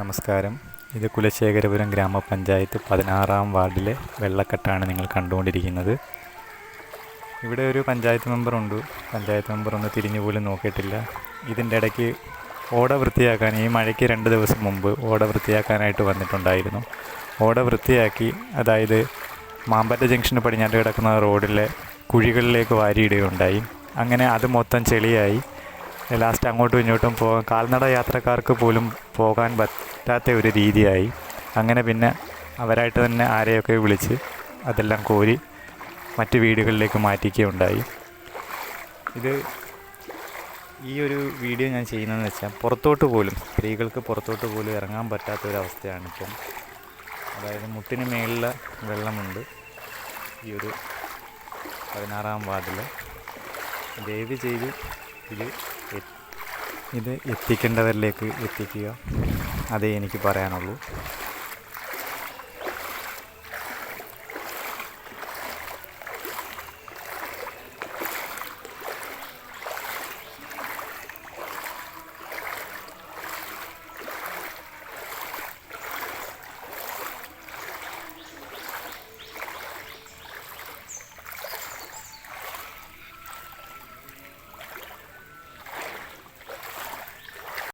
നമസ്കാരം. ഇത് കുലശേഖരപുരം ഗ്രാമപഞ്ചായത്ത് പതിനാറാം വാർഡിലെ വെള്ളക്കെട്ടാണ് നിങ്ങൾ കണ്ടുകൊണ്ടിരിക്കുന്നത്. ഇവിടെ ഒരു പഞ്ചായത്ത് മെമ്പറുണ്ട് പഞ്ചായത്ത് മെമ്പർ ഒന്ന് തിരിഞ്ഞു പോലും നോക്കിയിട്ടില്ല. ഇതിന്റെ ഇടയ്ക്ക് ഓട വൃത്തിയാക്കാൻ ഈ മഴയ്ക്ക് രണ്ട് ദിവസം മുമ്പ് ഓട വൃത്തിയാക്കാനായിട്ട് വന്നിട്ടുണ്ടായിരുന്നു. ഓട വൃത്തിയാക്കി അതായത് മാമ്പറ്റ ജംഗ്ഷന് പടിഞ്ഞാട്ട് കിടക്കുന്ന റോഡിലെ കുഴികളിലേക്ക് വാരിയിടുകയുണ്ടായി. അങ്ങനെ അത് മൊത്തം ചെളിയായി. ലാസ്റ്റ് അങ്ങോട്ടും ഇങ്ങോട്ടും പോകാൻ കാൽനട യാത്രക്കാർക്ക് പോലും പോകാൻ പറ്റാത്ത ഒരു രീതിയായി. അങ്ങനെ പിന്നെ അവരായിട്ട് തന്നെ ആരെയൊക്കെ വിളിച്ച് അതെല്ലാം കോരി മറ്റ് വീടുകളിലേക്ക് മാറ്റിക്കുകയുണ്ടായി. ഇത് ഈ ഒരു വീഡിയോ ഞാൻ ചെയ്യുന്നതെന്ന് വെച്ചാൽ പുറത്തോട്ട് പോലും സ്ത്രീകൾക്ക് പുറത്തോട്ട് പോലും ഇറങ്ങാൻ പറ്റാത്ത ഒരു ഇപ്പം. അതായത് മുട്ടിന് മേളിലെ വെള്ളമുണ്ട്. ഈ ഒരു പതിനാറാം വാർഡിൽ ദയവ് ചെയ്ത് ഇത് ഇത് എത്തിക്കേണ്ടവരിലേക്ക് എത്തിക്കുക. അതേ എനിക്ക് പറയാനുള്ളൂ.